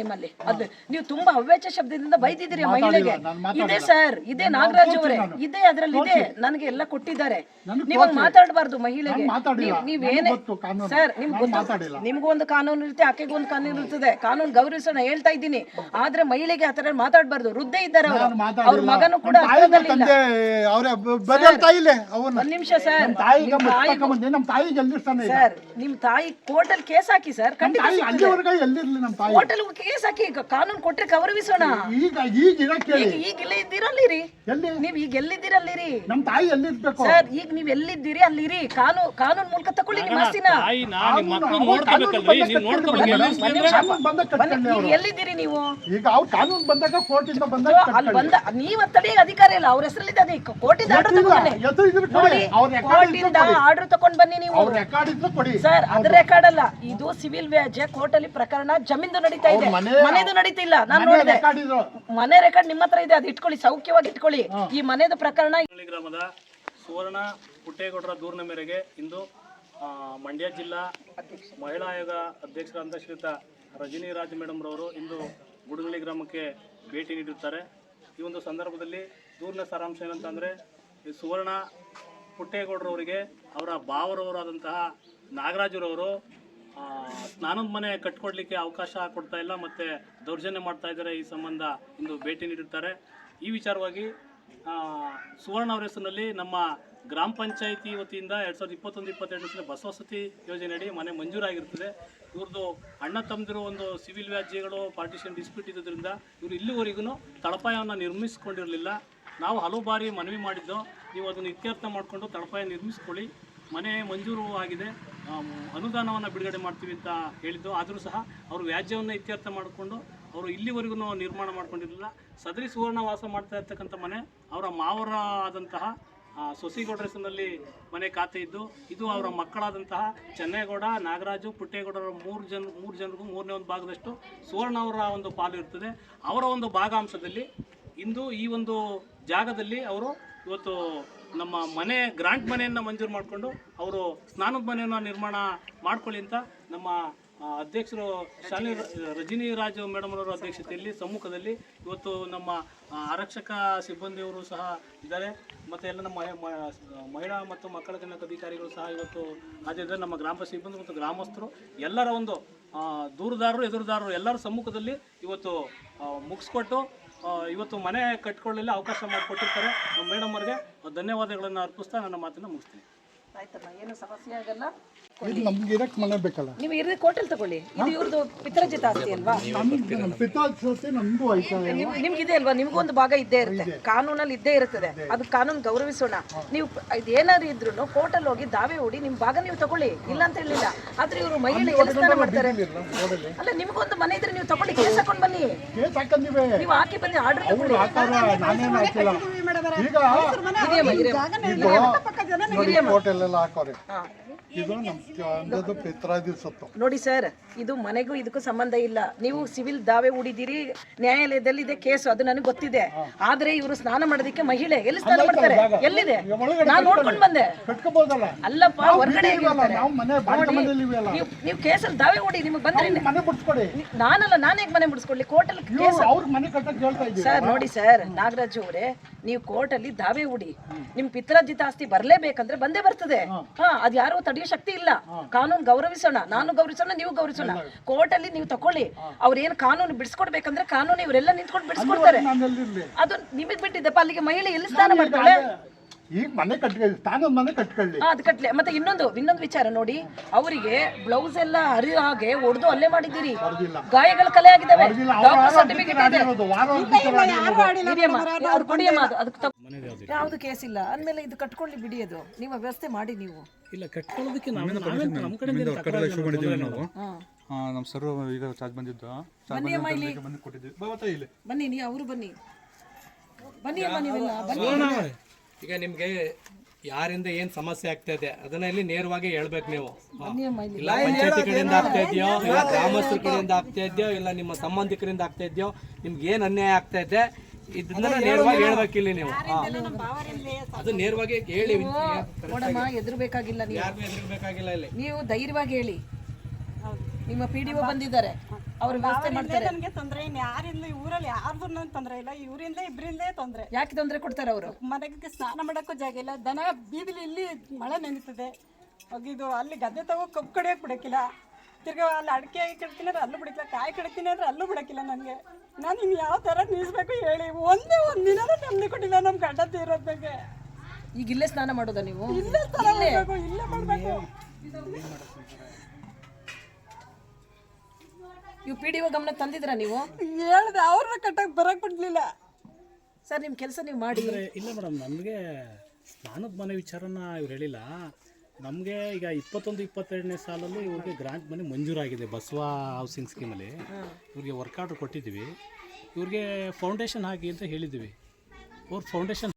ನಿಮ್ಮಲ್ಲಿ. ಅದು ನೀವು ತುಂಬಾ ಹವ್ಯಾಚ ಶಬ್ದದಿಂದ ಬೈದಿದ್ದೀರಿ ಮಹಿಳೆಗೆ. ಇದೆ ಸರ್ ಇದೆ ನಾಗರಾಜ್ ಅವರೇ. ಇದೆ ಅದ್ರಲ್ಲಿ ಇದೆ ನನಗೆ ಎಲ್ಲ ಕೊಟ್ಟಿದ್ದಾರೆ. ನೀವು ಮಾತಾಡಬಾರ್ದು ಮಹಿಳೆಗೆ. ನೀವೇನೇ ಸರ್ ನಿಮ್ಗೆ ಒಂದು ಕಾನೂನು ಇರುತ್ತೆ ಆಕೆಗೂ ಒಂದು ಕಾನೂನು ಇರ್ತದೆ. ಕಾನೂನು ಗೌರವಿಸೋಣ ಹೇಳ್ತಾ ಇದ್ದೀನಿ. ಆದ್ರೆ ಮಹಿಳೆಗೆ ಆತರ ಮಾತಾಡಬಾರ್ದು. ವೃದ್ಧೆ ಇದ್ದಾರೆ ಅವರು. ಮಗನು ಕೂಡ ಒಂದ್ ನಿಮಿಷ ಸರ್. ಸರ್ ನಿಮ್ ತಾಯಿ ಕೋರ್ಟಲ್ಲಿ ಕೇಸ್ ಹಾಕಿ ಸರ್ ಖಂಡಿತ ಕೇಸ್ ಹಾಕಿ ಈಗ ಕಾನೂನು ಕೊಟ್ರೆ ಗೌರವಿಸೋಣ. ಈಗ ಈಗ ಇರೋ ಕೇಳಿ. ಈಗ ಈಗ ಇಲ್ಲೇ ಇದ್ದೀರಲ್ಲಿರಿ. ಎಲ್ಲಿ? ನೀವು ಈಗ ಎಲ್ಲಿದ್ದೀರಲ್ಲಿರಿ? ನಮ್ಮ ತಾಯಿ ಎಲ್ಲಿರ್ಬೇಕು? ಸರ್ ಈಗ ನೀವು ಎಲ್ಲಿದ್ದೀರಿ ಅಲ್ಲಿರಿ. ಕಾನೂನು ಕಾನೂನು ಮೂಲಕ ತಕೊಳ್ಳಿ ನಿಮ್ಮ ಆಸ್ತಿನ. ತಾಯಿನ ನಿಮ್ಮ ಮಕ್ಕಳು ನೋಡ್ಕೋಬೇಕಲ್ರಿ? ನೀವು ನೋಡ್ಕೋಬೇಕು ಎಲ್ಲಿ ಕಾನೂನು ಬಂದಾಗ ಕಟ್ಕೊಳ್ಳಿ ಈಗ ಎಲ್ಲಿದ್ದೀರಿ ನೀವು? ಈಗ ಅವ್ರು ಕಾನೂನು ಬಂದಾಗ ಕೋರ್ಟಿಂದ ಬಂದಾಗ So, ಅಲ್ಲಿ ಬಂದ ನೀವ್ ತಡೆಯ ಅಧಿಕಾರ ಇಲ್ಲ ಅವ್ರ ಹೆಸರಲ್ಲಿದೆ ಅದೇ. ಕೋರ್ಟಿಂದ ಆರ್ಡರ್ ತಗೊಂಡ್ ಇದ್ರ ಕೊಡಿ. ಅವ್ರ ರೆಕಾರ್ಡ್ ಕೋರ್ಟಿಂದ ಆರ್ಡರ್ ತಗೊಂಡ್ ಬನ್ನಿ ನೀವು. ಅವ್ರ ರೆಕಾರ್ಡ್ ಇದ್ರೆ ಕೊಡಿ. ಸರ್ ಅದ್ರ ರೆಕಾರ್ಡ್ ಅಲ್ಲ. ಇದು ಸಿವಿಲ್ ವ್ಯಾಜ್ಯ ಕೋರ್ಟ್ ಅಲ್ಲಿ ಪ್ರಕರಣ ಜಮೀನ್ದು ನಡೀತಾ ಇದೆ. ಮನೆ- ಮನೆದು ನಡೀತಿಲ್ಲ. ನಾನು ಮನೆ ನೋಡಿದೆ. ರೆಕಾರ್ಡ್ ಮನೆ ರೆಕಾರ್ಡ್ ನಿಮ್ಮ ಹತ್ರ ಇದೆ ಅದು ಇಟ್ಕೊಳ್ಳಿ ಸೌಖ್ಯವಾಗಿ ಇಟ್ಕೊಳ್ಳಿ. ಈ ಮನೆದು ಪ್ರಕರಣ ಗ್ರಾಮದ ಸುವರ್ಣ ಪುಟ್ಟೇಗೌಡರ ದೂರಿನ ಮೇರೆಗೆ ಇಂದು ಮಂಡ್ಯ ಜಿಲ್ಲಾ ಮಹಿಳಾ ಆಯೋಗ ಅಧ್ಯಕ್ಷರಾದಂಥ ಶ್ರೀತ ರಜನಿ ರಾಜ್ ಮೇಡಮ್ ರವರು ಇಂದು ಗುಡಗಳ್ಳಿ ಗ್ರಾಮಕ್ಕೆ ಭೇಟಿ ನೀಡುತ್ತಾರೆ ಈ ಒಂದು ಸಂದರ್ಭದಲ್ಲಿ ದೂರಿನ ಸಾರಾಂಶ ಏನಂತಂದರೆ ಈ ಸುವರ್ಣ ಪುಟ್ಟೇಗೌಡರವರಿಗೆ ಅವರ ಭಾವರವರಾದಂತಹ ನಾಗರಾಜರವರು ಸ್ನಾನದ ಮನೆ ಕಟ್ಕೊಡ್ಲಿಕ್ಕೆ ಅವಕಾಶ ಕೊಡ್ತಾ ಇಲ್ಲ, ಮತ್ತು ದೌರ್ಜನ್ಯ ಮಾಡ್ತಾ ಇದ್ದಾರೆ ಈ ಸಂಬಂಧ ಇಂದು ಭೇಟಿ ನೀಡಿರ್ತಾರೆ. ಈ ವಿಚಾರವಾಗಿ ಸುವರ್ಣ ಹೆಸರಿನಲ್ಲಿ ನಮ್ಮ ಗ್ರಾಮ ಪಂಚಾಯಿತಿ ವತಿಯಿಂದ ಎರಡು ಸಾವಿರದ ಇಪ್ಪತ್ತೊಂದು, ಇಪ್ಪತ್ತೆರಡು ವರ್ಷದ ಬಸವಸತಿ ಯೋಜನೆಯಡಿ ಮನೆ ಮಂಜೂರಾಗಿರ್ತದೆ ಇವ್ರದ್ದು ಅಣ್ಣ ತಮ್ಮದಿರೋ ಒಂದು ಸಿವಿಲ್ ವ್ಯಾಜ್ಯಗಳು, ಪಾರ್ಟಿಷನ್ ಡಿಸ್ಪ್ಯೂಟ್ ಇದ್ದುದರಿಂದ ಇವರು ಇಲ್ಲಿವರೆಗೂ ತಳಪಾಯವನ್ನು ನಿರ್ಮಿಸ್ಕೊಂಡಿರಲಿಲ್ಲ. ನಾವು ಹಲವು ಬಾರಿ ಮನವಿ ಮಾಡಿದ್ದು, ನೀವು ಅದನ್ನು ಇತ್ಯರ್ಥ ಮಾಡಿಕೊಂಡು ತಳಪಾಯ ನಿರ್ಮಿಸ್ಕೊಳ್ಳಿ. ಮನೆ ಮಂಜೂರು ಆಗಿದೆ. ಅನುದಾನವನ್ನು ಬಿಡುಗಡೆ ಮಾಡ್ತೀವಿ ಅಂತ ಹೇಳಿದ್ದು. ಆದರೂ ಸಹ ಅವರು ವ್ಯಾಜ್ಯವನ್ನು ಇತ್ಯರ್ಥ ಮಾಡಿಕೊಂಡು ಅವರು ಇಲ್ಲಿವರೆಗೂ ನಿರ್ಮಾಣ ಮಾಡ್ಕೊಂಡಿರಲಿಲ್ಲ. ಸದರಿ ಸುವರ್ಣ ವಾಸ ಮಾಡ್ತಾ ಇರ್ತಕ್ಕಂಥ ಮನೆ, ಅವರ ಮಾವರ ಆದಂತಹ ಹೆಸರಿನಲ್ಲಿ ಮನೆ ಖಾತೆ ಇದ್ದು, ಇದು ಅವರ ಮಕ್ಕಳಾದಂತಹ ಚೆನ್ನೇಗೌಡ, ನಾಗರಾಜು, ಪುಟ್ಟೇಗೌಡರ ಮೂರು ಜನ, ಮೂರು ಜನರಿಗೂ ಮೂರನೇ ಒಂದು ಭಾಗದಷ್ಟು ಸುವರ್ಣ ಅವರ ಒಂದು ಪಾಲು ಇರ್ತದೆ. ಅವರ ಒಂದು ಭಾಗಾಂಶದಲ್ಲಿ ಇಂದು ಈ ಒಂದು ಜಾಗದಲ್ಲಿ ಅವರು ಇವತ್ತು ನಮ್ಮ ಮನೆ ಗ್ರಾಂಟ್ ಮನೆಯನ್ನು ಮಂಜೂರು ಮಾಡಿಕೊಂಡು ಅವರು ಸ್ನಾನದ ಮನೆಯನ್ನು ನಿರ್ಮಾಣ ಮಾಡ್ಕೊಳ್ಳಿ ಅಂತ ನಮ್ಮ ಅಧ್ಯಕ್ಷರು ಶಾಲೆ ರಜನಿ ರಾಜು ಮೇಡಮ್ ಅವರ ಅಧ್ಯಕ್ಷತೆಯಲ್ಲಿ, ಸಮ್ಮುಖದಲ್ಲಿ ಇವತ್ತು ನಮ್ಮ ಆರಕ್ಷಕ ಸಿಬ್ಬಂದಿಯವರು ಸಹ ಇದ್ದಾರೆ. ಮತ್ತು ಎಲ್ಲ ನಮ್ಮ ಮಹಿ- ಮಹಿಳಾ ಮತ್ತು ಮಕ್ಕಳ ಕಲ್ಯಾಣ ಅಧಿಕಾರಿಗಳು ಸಹ ಇವತ್ತು ಹಾಜರಿದ್ದಾರೆ. ನಮ್ಮ ಗ್ರಾಮ ಸಿಬ್ಬಂದಿ ಮತ್ತು ಗ್ರಾಮಸ್ಥರು, ಎಲ್ಲರ ಒಂದು ದೂರದಾರರು ದೂರುದಾರರು, ಎದುರುದಾರರು ಎಲ್ಲರ ಸಮ್ಮುಖದಲ್ಲಿ ಇವತ್ತು ಮುಗಿಸ್ಕೊಟ್ಟು ಇವತ್ತು ಮನೆ ಕಟ್ಕೊಳ್ಳಲಿ ಅವಕಾಶ ಮಾಡಿಕೊಟ್ಟಿರ್ತಾರೆ. ಮೇಡಮ್ ಅವರಿಗೆ ಧನ್ಯವಾದಗಳನ್ನು ಅರ್ಪಿಸ್ತಾ ನನ್ನ ಮಾತನ್ನು ಮುಗಿಸ್ತೀನಿ. ಆಯ್ತಮ್ಮ ಏನು ಸಮಸ್ಯೆ ಆಗಲ್ಲ. ಇದು ನಮ್ಗೆ ಇರಕ್ ಮನೆ ಬೇಕಲ್ಲ. ನೀವು ಇರ್ರಿ ಕೋರ್ಟಲ್ ತಗೊಳ್ಳಿ. ಇದು ಇವ್ರದ್ದು ಆಸ್ತಿ ಅಲ್ವಾ? ನಮ್ದು ನಮ್ಮ ಪಿತಾಶ್ರತೆ ನಮಗೂ ಐತೆ ನಿಮ್ ನಿಮ್ಗಿದೆ ಅಲ್ವಾ? ನಿಮ್ಗೂ ಒಂದು ಭಾಗ ಇದ್ದೇ ಇರುತ್ತೆ. ಕಾನೂನಲ್ಲಿ ಇದ್ದೇ ಇರ್ತದೆ ಅದು ಕಾನೂನು ಗೌರವಿಸೋಣ. ನೀವು ಇದೇನಾದ್ರು ಇದ್ರು ಹೋಟೆಲ್ ಹೋಗಿ ದಾವೆ ಹೂಡಿ ನಿಮ್ ಭಾಗ ನೀವು ತಗೊಳ್ಳಿ. ಇಲ್ಲ ಅಂತ ಹೇಳಿಲ್ಲ. ಆದ್ರೆ ಇವರು ಮಹಿಳೆ ಮಾಡ್ತಾರೆ. ರೋಡಲ್ಲಿ? ಅಲ್ಲ ನಿಮ್ಗೊಂದು ಮನೆ ಇದ್ರೆ ನೀವು ತಗೊಳ್ಳಿ. ಕೇಸ್ ಹಾಕೊಂಡ್ ಬನ್ನಿ. ಕೇಸ್ ಹಾಕಂದಿವೆ ನೀವು ಹಾಕಿ ಬನ್ನಿ ಆರ್ಡರ್ ಅವ್ರು ಹಾಕಾರ ನಾನೇನು ಹಾಕಿಲ್ಲ. ಈಗ ಇದು ನೋಡಿ ಹೋಟೆಲೆಲ್ಲ ಹಾಕೋರೆ. ಇದು ನಮ್ಮ ಅಂದದ್ದು ಪಿತ್ರಾದಿ ಸತ್ತು. ನೋಡಿ ಸರ್ ಇದು ಮನೆಗೂ ಇದಕ್ಕೂ ಸಂಬಂಧ ಇಲ್ಲ. ನೀವು ಸಿವಿಲ್ ದಾವೆ ಹೂಡಿದಿರಿ ನ್ಯಾಯಾಲಯದಲ್ಲಿ ಇದೆ ಕೇಸು ಅದು ನನಗೆ ಗೊತ್ತಿದೆ. ಆದ್ರೆ ಇವರು ಸ್ನಾನ ಮಾಡೋದಕ್ಕೆ ಮಹಿಳೆ ಎಲ್ಲಿ ಸ್ನಾನ ಮಾಡ್ತಾರೆ? ಎಲ್ಲಿದೆ? ನಾನು ನೋಡ್ಕೊಂಡು ಬಂದೆ. ಅಲ್ಲಪ್ಪ ಹೊರಗಡೆ ನಾವು ಕೇಸಲ್ಲಿ ದಾವೆ ಹೂಡಿ ನಿಮಗೆ ಬಂದ್ರೆ ಮನೆ ಬಿಡ್ಸ್ಕೊಡಿ ನಿ- ನಾನಲ್ಲ ನಾನು ಹೇಗೆ ಮನೆ ಮುಡಿಸ್ಕೊಳ್ಳಿ ಕೋರ್ಟಲ್ಲಿ ಅಲ್ಲಿ ಮನೆ ಹೇಳ್ತಾ ಸರ್ ನೋಡಿ ಸರ್ ನಾಗರಾಜ್ ಅವರೇ ನೀವು ಕೋರ್ಟಲ್ಲಿ ದಾವೆ ಹೂಡಿ. ನಿಮ್ ಪಿತ್ರಾರ್ಜಿತ ಆಸ್ತಿ ಬರ್ಲೇಬೇಕಂದ್ರೆ ಬಂದೇ ಬರ್ತದೆ. ಹಾ. ಅದ್ ಯಾರು ತಡೆಯೋ ಶಕ್ತಿ ಇಲ್ಲ. ಕಾನೂನು ಗೌರವಿಸೋಣ ನಾನು ಗೌರವಿಸೋಣ ನೀವು ಗೌರವಿಸೋಣ. ಕೋರ್ಟಲ್ಲಿ ನೀವು ತಕೊಳ್ಳಿ. ಅವ್ರೇನು ಕಾನೂನು ಬಿಡಿಸ್ಕೊಡ್ಬೇಕಂದ್ರೆ ಕಾನೂನು ಇವರೆಲ್ಲ ನಿಂತ್ಕೊಂಡು ಬಿಡಿಸ್ಕೊಡ್ತಾರೆ. ಅದು ನಿಮಗೆ ಬಿಟ್ಟಿದ್ದಪ್ಪ ಅಲ್ಲಿಗೆ ಮಹಿಳೆ ಎಲ್ಲಿ ಸ್ನಾನ ಮಾಡ್ತಾಳೆ? ಈಗ ಮನೆ ಕಟ್ಕೊಳ್ಳಿ ತಾನೊಂದು ಮನೆ ಕಟ್ಕೊಳ್ಳಿ. ಅದು ಕಟ್ಲೆ. ಮತ್ತೆ ಇನ್ನೊಂದು ಇನ್ನೊಂದು ವಿಚಾರ ನೋಡಿ. ಅವರಿಗೆ ಬ್ಲೌಸ್ ಎಲ್ಲ ಹರಿಯೋ ಹಾಗೆ ಹೊಡೆದು ಅಲ್ಲೇ ಮಾಡಿದ್ದೀರಿ. ಹೊಡೆದಿಲ್ಲ. ಗಾಯಗಳ ಕಲೆ ಆಗಿದ್ದಾವೆ. ಹೊಡೆದಿಲ್ಲ. ಡಾಕ್ಟರ್ ಸರ್ಟಿಫಿಕೇಟ್ ಇದೆ. ಆಡಿರೋದು ವಾರ ಹಿರಿಯಮ್ಮ, ಅವ್ರು ಕೊಡಿಯಮ್ಮ ಅದು ಅದಕ್ಕೆ ತಗೊ- ಯಾವ್ದು ಕೇಸ್ ಇಲ್ಲ. ಅಂದ್ಮೇಲೆ ಇದು ಕಟ್ಕೊಳ್ಳಿ ಬಿಡಿ ಅದು. ನೀವು ವ್ಯವಸ್ಥೆ ಮಾಡಿ ನೀವು. ಇಲ್ಲ ಕಟ್ಕೊಳ್ಳೋದಕ್ಕೆ ನಮ್ಮ ಕಡೆ ಮಾಡಿದ್ದೀವಿ ನಾವು ಆ, ನಮ್ಮ ಸರ್ ಈಗ ಚಾರ್ಜ್ ಬಂದಿದ್ದು. ಚಾರ್ಜ್ ಬನ್ನಿ ಇಲ್ಲಿ. ನೀವು ಅವರು ಬನ್ನಿ. ಬನ್ನಿ ಅಮ್ಮ ನೀವೆಲ್ಲ ಬನ್ನಿ. ಈಗ ನಿಮ್ಗೆ ಯಾರಿಂದ ಏನ್ ಸಮಸ್ಯೆ ಆಗ್ತಾ ಇದೆ ಅದನ್ನ ಇಲ್ಲಿ ನೇರವಾಗಿ ಹೇಳ್ಬೇಕು ನೀವು. ಇಲ್ಲಿ. ಇಲ್ಲ ಪಂಚಾಯತಿ ಕಡೆಯಿಂದ ಆಗ್ತಾ ಇದೆಯೋ ಇಲ್ಲ ಗ್ರಾಮಸ್ಥರ ಕಡೆಯಿಂದ ಆಗ್ತಾ ಇದೆಯೋ ಇಲ್ಲ ನಿಮ್ಮ ಸಂಬಂಧಿಕರಿಂದ ಆಗ್ತಾ ಇದೆಯೋ ನಿಮ್ಗೆ ಏನ್ ಅನ್ಯಾಯ ಆಗ್ತಾ ಇದೆ ಇದನ್ನ ನೇರವಾಗಿ ಹೇಳ್ಬೇಕಿಲ್ಲಿ ನೀವು. ಹಾ. ಅದು ನೇರವಾಗಿ ಹೇಳಿ ನೋಡಮ್ಮ ಎದುರ್ಬೇಕಾಗಿಲ್ಲ ನೀವು. ಯಾರಿಗೂ ಎದುರ್ಬೇಕಾಗಿಲ್ಲ ಇಲ್ಲಿ. ನೀವು ಧೈರ್ಯವಾಗಿ ಹೇಳಿ. ನಿಮ್ಮ ಪಿ ಡಿ ಒ ಬಂದಿದ್ದಾರೆ. ಅವ್ರ ವ್ಯವಸ್ಥೆ ಮಾಡ್ತಾರೆ. ನನಗೆ ತೊಂದರೆ. ಇನ್ನು ಯಾರಿಂದ ಊರಲ್ಲಿ ಯಾರ್ದು ತೊಂದರೆ ಇಲ್ಲ. ಇವರಿಂದ ಇಬ್ಬರಿಂದೇ ತೊಂದರೆ. ಯಾಕೆ ತೊಂದರೆ ಕೊಡ್ತಾರೆ ಅವರು? ಮನೆಗೆ ಸ್ನಾನ ಮಾಡೋಕ್ಕೂ ಜಾಗ ಇಲ್ಲ. ದನ ಬೀದಿಲಿ ಇಲ್ಲಿ ಮಳೆ ನೆನೀತದೆ. ಹೋಗಿದ್ದು ಅಲ್ಲಿ ಗದ್ದೆ ತಗೋ ಕಬ್ಬು ಕಡಿಯೋಕೆ ಬಿಡೋಕ್ಕಿಲ್ಲ. ತಿರ್ಗಾ ಅಲ್ಲಿ ಅಡಿಕೆ ಕಡ್ತೀನಿ ಅಂದ್ರೆ ಅಲ್ಲೂ ಬಿಡಕ್ಕಿಲ್ಲ. ಕಾಯಿ ಕಡ್ತೀನಿ ಅಂದ್ರೆ ಅಲ್ಲೂ ಬಿಡಕ್ಕಿಲ್ಲ ನನಗೆ. ನಾನು ಇನ್ನು ಯಾವ ಥರ ನಿಲ್ಲಿಸ್ಬೇಕು ಹೇಳಿ. ಒಂದೇ ಒಂದು ದಿನ ನೆಮ್ಮದಿ ಕೊಟ್ಟಿಲ್ಲ ನಮ್ಮ ಗಡ್ಡ ತೀರೋದ್ ಬಗ್ಗೆ. ಈಗ ಇಲ್ಲೇ ಸ್ನಾನ ಮಾಡೋದಾ ನೀವು? ಇಲ್ಲೇ ಸ್ನಾನ ಮಾಡಬೇಕು ಇಲ್ಲೇ ಮಾಡಬೇಕು. ಇವು ಪಿ ಡಿ ಒ ಗಮನ ತಂದಿದ್ರ ನೀವು? ಹೇಳ್ದೆ ಅವ್ರನ್ನ ಕಟ್ಟಕ್ಕೆ ಬರಕ್ ಬಿಡ್ಲಿಲ್ಲ. ಸರ್ ನಿಮ್ಮ ಕೆಲಸ ನೀವು ಮಾಡಿ. ಇಲ್ಲ ಮೇಡಮ್ ನಮಗೆ ಸ್ನಾನದ ಮನೆ ವಿಚಾರನ ಇವ್ರು ಹೇಳಿಲ್ಲ. ನಮಗೆ ಈಗ ಇಪ್ಪತ್ತೊಂದು ಇಪ್ಪತ್ತೆರಡನೇ ಸಾಲಲ್ಲಿ ಇವ್ರಿಗೆ ಗ್ರಾಂಟ್ ಮನೆ ಮಂಜೂರಾಗಿದೆ ಬಸವ ಹೌಸಿಂಗ್ ಸ್ಕೀಮಲ್ಲಿ ಇವ್ರಿಗೆ ವರ್ಕ್ ಆರ್ಡರ್ ಕೊಟ್ಟಿದ್ದೀವಿ. ಇವ್ರಿಗೆ ಫೌಂಡೇಶನ್ ಹಾಕಿ ಅಂತ ಹೇಳಿದ್ದೀವಿ. ಅವ್ರ ಫೌಂಡೇಶನ್